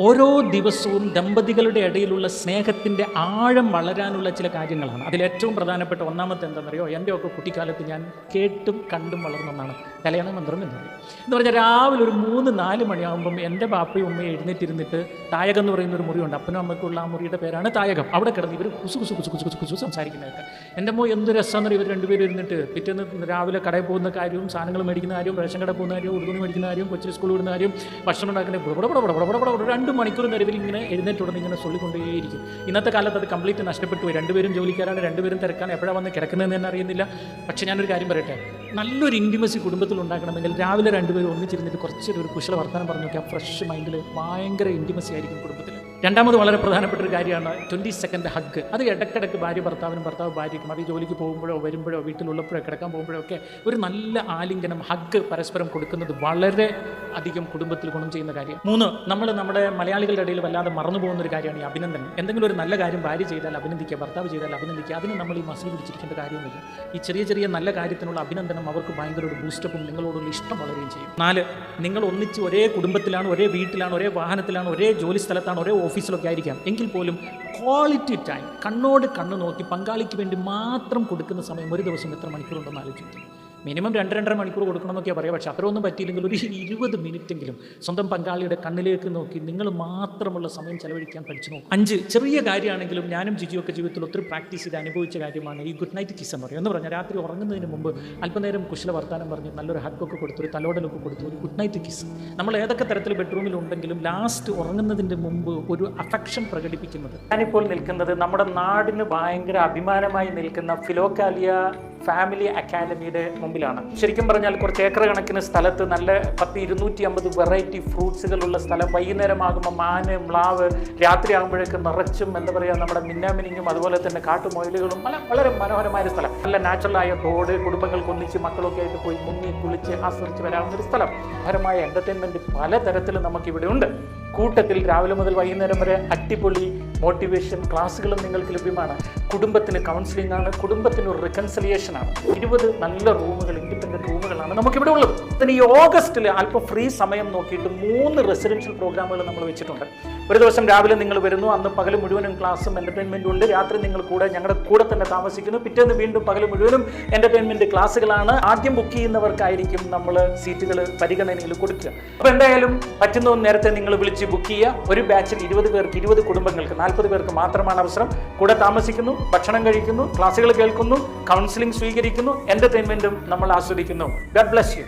ഓരോ ദിവസവും ദമ്പതികളുടെ ഇടയിലുള്ള സ്നേഹത്തിന്റെ ആഴം വളരാനുള്ള ചില കാര്യങ്ങളാണ് അതിലേറ്റവും പ്രധാനപ്പെട്ട ഒന്നാമത്തെ എന്താണെന്നറിയോ എന്റെ ഒക്കെ കുട്ടിക്കാലത്ത് ഞാൻ കേട്ടും കണ്ടും വളർന്ന ഒന്നാണ് കല്യാണ മന്ത്രം എന്ന് പറയും എന്ന് പറഞ്ഞാൽ രാവിലെ ഒരു മൂന്ന് നാല് മണിയാകുമ്പം എന്റെ പാപ്പയും ഉമ്മയും എഴുന്നേറ്റിരുന്നിട്ട് തായകം എന്ന് പറയുന്ന ഒരു മുറിയുണ്ട് അപ്പനും അമ്മയ്ക്കുള്ള ആ മുറിയുടെ പേരാണ് തായകം അവിടെ കിടന്ന് ഇവർ കുസു കുസു കുസു കുസു കുസു കുസു സംസാരിക്കുന്നതൊക്കെ എന്റെ മോ എന്ത് രസമെന്ന് ഇവർ രണ്ടുപേരും ഇരുന്നിട്ട് പിറ്റേന്ന് രാവിലെ കടയിൽ പോകുന്ന കാര്യവും സാധനങ്ങൾ മേടിക്കുന്ന കാര്യവും റേഷൻ കടയിൽ പോകുന്ന കാര്യവും ഉടുതുണി മേടിക്കുന്ന കാര്യവും കൊച്ചു സ്കൂളിൽ വിടുന്ന കാര്യം ഭക്ഷണം ഉണ്ടാക്കുന്ന ബുട രണ്ട് മണിക്കൂർ നിലവിൽ ഇങ്ങനെ എഴുന്നേറ്റ് ഇങ്ങനെ ചൊല്ലിക്കൊണ്ടേയിരിക്കും. ഇന്നത്തെ കാലത്ത് അത് കംപ്ലീറ്റ് നഷ്ടപ്പെട്ടു പോയി. രണ്ടുപേരും ജോലിക്കാരാണ് രണ്ടുപേരും തിരക്കാണ്. എപ്പോഴാണ് വന്ന് കിടക്കുന്നതെന്ന് തന്നെ അറിയുന്നില്ല. പക്ഷേ ഞാനൊരു കാര്യം പറയട്ടെ. നല്ലൊരു ഇന്റിമസി കുടുംബത്തിൽ ഉണ്ടാക്കണമെങ്കിൽ രാവിലെ രണ്ടുപേരും ഒന്നിച്ചിരുന്നിട്ട് കുറച്ചൊരു കുശല വർത്തമാനം പറഞ്ഞു നോക്കിയാൽ ഫ്രഷ് മൈൻഡിൽ ഭയങ്കര ഇന്റിമസി ആയിരിക്കും കുടുംബത്തിൽ രണ്ടാമത് വളരെ പ്രധാനപ്പെട്ട ഒരു കാര്യമാണ് ട്വന്റി സെക്കൻഡ് ഹഗ് അത് ഇടയ്ക്കിടയ്ക്ക് ഭാര്യ ഭർത്താവിനും ഭർത്താവ് ഭാര്യയ്ക്കും അത് ജോലിക്ക് പോകുമ്പോഴോ വരുമ്പോഴോ വീട്ടിലുള്ളപ്പോഴോ കിടക്കാൻ പോകുമ്പോഴോ ഒക്കെ ഒരു നല്ല ആലിംഗനം ഹഗ് പരസ്പരം കൊടുക്കുന്നത് വളരെ അധികം കുടുംബത്തിൽ ഗുണം ചെയ്യുന്ന കാര്യം മൂന്ന് നമ്മൾ നമ്മുടെ മലയാളികളുടെ ഇടയിൽ വല്ലാതെ മറന്നു പോകുന്ന ഒരു കാര്യമാണ് ഈ അഭിനന്ദനം. എന്തെങ്കിലും ഒരു നല്ല കാര്യം ഭാര്യ ചെയ്താൽ അഭിനന്ദിക്കുക ഭർത്താവ് ചെയ്താൽ അഭിനന്ദിക്കുക അതിന് നമ്മൾ ഈ മസിൽ പിടിച്ചിരിക്കേണ്ട കാര്യമൊന്നുമില്ല ഈ ചെറിയ ചെറിയ നല്ല കാര്യത്തിനുള്ള അഭിനന്ദനം അവർക്ക് ഭയങ്കര ഒരു ബൂസ്റ്റപ്പും നിങ്ങളോടുള്ള ഇഷ്ടം വളരുകയും ചെയ്യും. നാല് നിങ്ങൾ ഒന്നിച്ച് ഒരേ കുടുംബത്തിലാണ് ഒരേ വീട്ടിലാണ് ഒരേ വാഹനത്തിലാണ് ഒരേ ജോലി സ്ഥലത്താണ് ഒരേ ഓഫീസിലൊക്കെ ആയിരിക്കാം. എങ്കിൽ പോലും ക്വാളിറ്റി ടൈം കണ്ണോട് കണ്ണ് നോക്കി പങ്കാളിക്ക് വേണ്ടി മാത്രം കൊടുക്കുന്ന സമയം ഒരു ദിവസം എത്ര മണിക്കൂറുണ്ടെന്ന് ആലോചിച്ചു മിനിമം രണ്ട് രണ്ടര മണിക്കൂർ കൊടുക്കണം എന്നൊക്കെയാണ് പറയുക. പക്ഷേ അത്രയൊന്നും പറ്റിയില്ലെങ്കിൽ ഒരു ഇരുപത് മിനിറ്റെങ്കിലും സ്വന്തം പങ്കാളിയുടെ കണ്ണിലേക്ക് നോക്കി നിങ്ങൾ മാത്രമുള്ള സമയം ചെലവഴിക്കാൻ പഠിച്ചു നോക്കും. അഞ്ച് ചെറിയ കാര്യമാണെങ്കിലും ഞാനും ജിജിയൊക്കെ ജീവിതത്തിൽ ഒത്തിരി പ്രാക്ടീസ് ചെയ്ത് അനുഭവിച്ച കാര്യമാണ് ഈ ഗുഡ് നൈറ്റ് കിസ് എന്ന് പറയും എന്ന് പറഞ്ഞാൽ രാത്രി ഉറങ്ങുന്നതിന് മുമ്പ് അല്പനേരം കുശല വർത്താനം പറഞ്ഞ് നല്ലൊരു ഹഗ്ഗൊക്കെ കൊടുത്തു ഒരു തലോടലൊക്കെ കൊടുത്തു ഒരു ഗുഡ് നൈറ്റ് കിസ്. നമ്മൾ ഏതൊക്കെ തരത്തിൽ ബെഡ്റൂമിൽ ഉണ്ടെങ്കിലും ലാസ്റ്റ് ഉറങ്ങുന്നതിന്റെ മുമ്പ് ഒരു അഫക്ഷൻ പ്രകടിപ്പിക്കുന്നത്. ഞാനിപ്പോൾ നിൽക്കുന്നത് നമ്മുടെ നാടിന് ഭയങ്കര അഭിമാനമായി നിൽക്കുന്ന ഫിലോക്കാലിയ ഫാമിലി അക്കാദമിയുടെ മുമ്പിലാണ്. ശരിക്കും പറഞ്ഞാൽ കുറച്ച് ഏക്കർ കണക്കിന് സ്ഥലത്ത് നല്ല പത്ത് ഇരുന്നൂറ്റി അമ്പത് വെറൈറ്റി ഫ്രൂട്ട്സുകളുള്ള സ്ഥലം വൈകുന്നേരമാകുമ്പോൾ മാന് മ്ലാവ് രാത്രി ആകുമ്പോഴേക്കും നിറച്ചും എന്താ പറയുക നമ്മുടെ മിന്നാമിനിങ്ങും അതുപോലെ തന്നെ കാട്ടുമൊയിലുകളും പല വളരെ മനോഹരമായ സ്ഥലം. നല്ല നാച്ചുറലായ തോട് കുടുംബങ്ങൾക്ക് ഒന്നിച്ച് മക്കളൊക്കെ ആയിട്ട് പോയി മുങ്ങി കുളിച്ച് ആസ്വദിച്ച് വരാവുന്ന ഒരു സ്ഥലം. മനോഹരമായ എന്റർടൈൻമെന്റ് പലതരത്തിലും നമുക്കിവിടെ ഉണ്ട്. കൂട്ടത്തിൽ രാവിലെ മുതൽ വൈകുന്നേരം വരെ അടിപൊളി മോട്ടിവേഷൻ ക്ലാസ്സുകളും നിങ്ങൾക്ക് ലഭ്യമാണ്. കുടുംബത്തിന് കൗൺസിലിംഗ് ആണ്. കുടുംബത്തിന് ഒരു റിക്കൺസിലിയേഷൻ ആണ്. ഇരുപത് നല്ല റൂമുകൾ ഇൻഡിപെൻഡന്റ് റൂമുകളാണ് നമുക്കിവിടെ ഉള്ളത്. പിന്നെ ഈ ഓഗസ്റ്റിൽ അല്പം ഫ്രീ സമയം നോക്കിയിട്ട് മൂന്ന് റെസിഡൻഷ്യൽ പ്രോഗ്രാമുകൾ നമ്മൾ വെച്ചിട്ടുണ്ട്. ഒരു ദിവസം രാവിലെ നിങ്ങൾ വരുന്നു അന്ന് പകൽ മുഴുവനും ക്ലാസ്സും എന്റർടൈൻമെന്റും ഉണ്ട്. രാത്രി നിങ്ങൾ കൂടെ ഞങ്ങളുടെ കൂടെ തന്നെ താമസിക്കുന്നു. പിറ്റേന്ന് വീണ്ടും പകൽ മുഴുവനും എന്റർടൈൻമെന്റ് ക്ലാസ്സുകളാണ് ആദ്യം ബുക്ക് ചെയ്യുന്നവർക്കായിരിക്കും നമ്മൾ സീറ്റുകൾ പരിഗണനയിൽ കൊടുക്കുക. അപ്പോൾ എന്തായാലും പറ്റുന്ന നേരത്തെ നിങ്ങൾ വിളിച്ച് ബുക്ക് ചെയ്യുക. ഒരു ബാച്ചിൽ ഇരുപത് പേർക്ക് ഇരുപത് കുടുംബങ്ങൾക്ക് നാൽപ്പത് പേർക്ക് മാത്രമാണ് അവസരം. കൂടെ താമസിക്കുന്നു ഭക്ഷണം കഴിക്കുന്നു ക്ലാസ്സുകൾ കേൾക്കുന്നു കൗൺസിലിംഗ് സ്വീകരിക്കുന്നു എന്റർടൈൻമെന്റും നമ്മൾ ആസ്വദിക്കുന്നു. Garh bless you